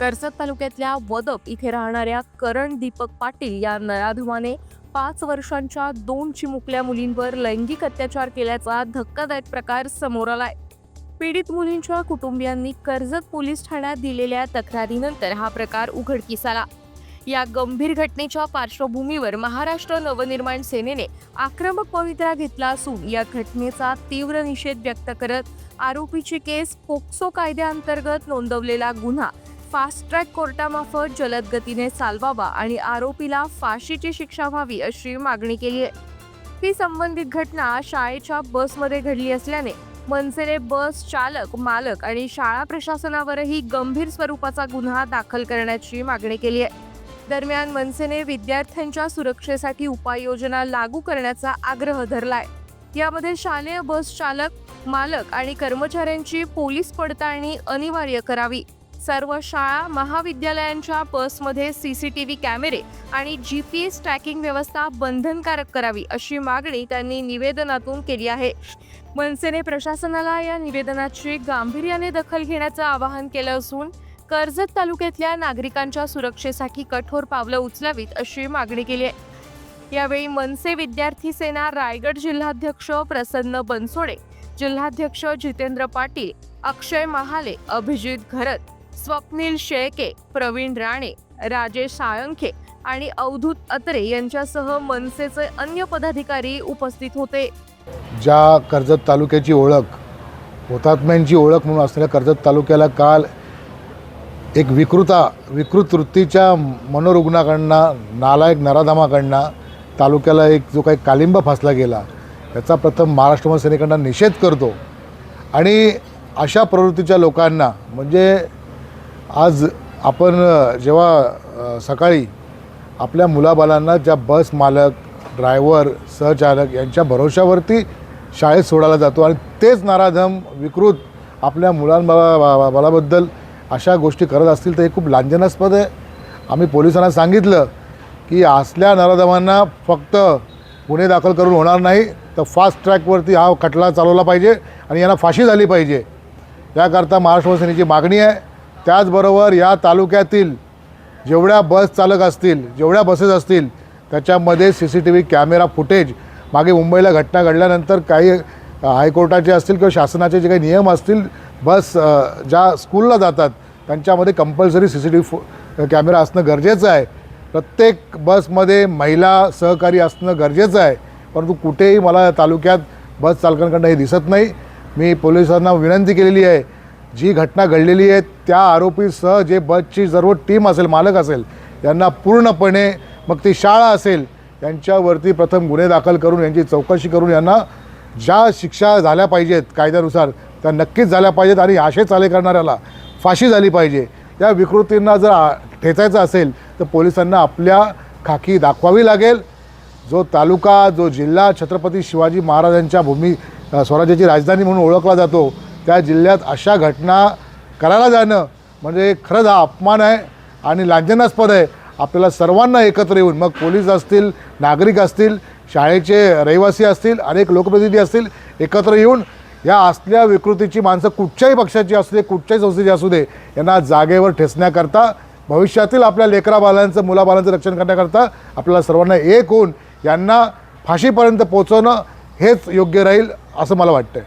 कर्जत तालुक्यातल्या वदप इथे राहणाऱ्या करण दीपक पाटील या नराधमाने पाच वर्षांच्या दोन चिमुकल्या मुलींवर लैंगिक अत्याचार केल्याचा धक्कादायक प्रकार समोर आलाय. पीडित मुलींच्या कुटुंबियांनी कर्जत पोलीस ठाण्यात दिलेल्या तक्रारीनंतर हा प्रकार उघडकीस आला. या गंभीर घटनेच्या पार्श्वभूमीवर महाराष्ट्र नवनिर्माण सेनेने आक्रमक पवित्रा घेतला असून या घटनेचा तीव्र निषेध व्यक्त करत आरोपीची केस पोक्सो कायद्याअंतर्गत नोंदवलेला गुन्हा फास्ट ट्रॅक कोर्टामार्फत जलद गतीने चालवावा आणि आरोपीला फाशीची शिक्षा व्हावी अशी मागणी केली आहे. ही संबंधित घटना शाळेच्या बसमध्ये घडली असल्याने मनसेने बस चालक मालक आणि शाळा प्रशासनावरही गंभीर स्वरूपाचा गुन्हा दाखल करण्याची मागणी केली आहे. दरम्यान मनसेने विद्यार्थ्यांच्या सुरक्षेसाठी उपाययोजना लागू करण्याचा आग्रह धरलाय. यामध्ये शालेय बस चालक मालक आणि कर्मचाऱ्यांची पोलीस पडताळणी अनिवार्य करावी. सर्व शाळा महाविद्यालयांच्या बसमध्ये व्ही कॅमेरे आणि जी पी एस ट्रॅकिंग व्यवस्था बंधनकारक करावी अशी मागणी त्यांनी निवेदनातून केली आहे. मनसेने प्रशासनाला या निवेदनाची गांभीर्याने दखल घेण्याचं आवाहन केलं असून कर्जत तालुक्यातल्या नागरिकांच्या सुरक्षेसाठी कठोर पावलं उचलावीत अशी मागणी केली आहे. यावेळी मनसे विद्यार्थी सेना रायगड जिल्हाध्यक्ष प्रसन्न बनसोडे जिल्हाध्यक्ष जितेंद्र पाटील अक्षय महाले अभिजित घरत स्वप्नील शेळके प्रवीण राणे राजेश साळंखे आणि अवधूत अत्रे यांच्यासह मनसेचे अन्य पदाधिकारी उपस्थित होते. ज्या कर्जत तालुक्याची ओळख हुतात्म्यांची ओळख म्हणून असलेल्या कर्जत तालुक्याला काल एक विकृता विकृत वृत्तीच्या मनोरुग्णाकडनं नालायक नराधामाकडनं तालुक्याला एक जो काही कालिंबा फासला गेला त्याचा प्रथम महाराष्ट्र सेनेकडनं निषेध करतो. आणि अशा प्रवृत्तीच्या लोकांना म्हणजे आज आपण जेव्हा सकाळी आपल्या मुलाबालांना ज्या बस मालक ड्रायव्हर सहचालक यांच्या भरोशावरती शाळेत सोडायला जातो आणि तेच नाराधम विकृत आपल्या मुलांबा बालाबद्दल अशा गोष्टी करत असतील तर हे खूप लांछनास्पद आहे. आम्ही पोलिसांना सांगितलं की असल्या नराधमांना फक्त गुन्हे दाखल करून होणार नाही तर फास्ट ट्रॅकवरती हा खटला चालवला पाहिजे आणि यांना फाशी झाली पाहिजे. याकरता महाराष्ट्र सेनेची मागणी आहे. त्याचबरोबर या तालुक्यातील जेवढ्या बस चालक असतील जेवढ्या बसेस असतील त्याच्यामध्ये C C T V camera footage मागे मुंबईला घटना घडल्यानंतर काही हायकोर्टाचे असतील किंवा शासनाचे जे काही नियम असतील बस ज्या स्कूलला जातात त्यांच्यामध्ये compulsory C C T V camera असणं गरजेचं आहे. प्रत्येक बसमध्ये महिला सहकारी असणं गरजेचं आहे. परंतु कुठेही मला तालुक्यात बस चालकांकडनं हे दिसत नाही. मी पोलिसांना विनंती केलेली आहे जी घटना घडलेली आहे त्या आरोपीसह जे बसची सर्व टीम असेल मालक असेल यांना पूर्णपणे मग ती शाळा असेल यांच्यावरती प्रथम गुन्हे दाखल करून यांची चौकशी करून यांना ज्या शिक्षा झाल्या पाहिजेत कायद्यानुसार त्या नक्कीच झाल्या पाहिजेत आणि आशे चाले करणाऱ्याला फाशी झाली पाहिजे. या विकृतींना जर ठेचायचं असेल तर पोलिसांना आपल्या खाकी दाखवावी लागेल. जो तालुका जो जिल्हा छत्रपती शिवाजी महाराजांच्या भूमी स्वराज्याची राजधानी म्हणून ओळखला जातो त्या जिल्ह्यात अशा घटना करायला जाणं म्हणजे खरंच हा अपमान आहे आणि लांछनास्पद आहे. आपल्याला सर्वांना एकत्र येऊन मग पोलीस असतील नागरिक असतील शाळेचे रहिवासी असतील अनेक लोकप्रतिनिधी असतील एकत्र येऊन या असल्या विकृतीची माणसं कुठच्याही पक्षाची असू दे कुठच्याही संस्थेची असू दे यांना जागेवर ठेचण्याकरता भविष्यातील आपल्या लेकराबालांचं मुलाबालांचं रक्षण करण्याकरता आपल्याला सर्वांना एक होऊन यांना फाशीपर्यंत पोचवणं हेच योग्य राहील असं मला वाटतं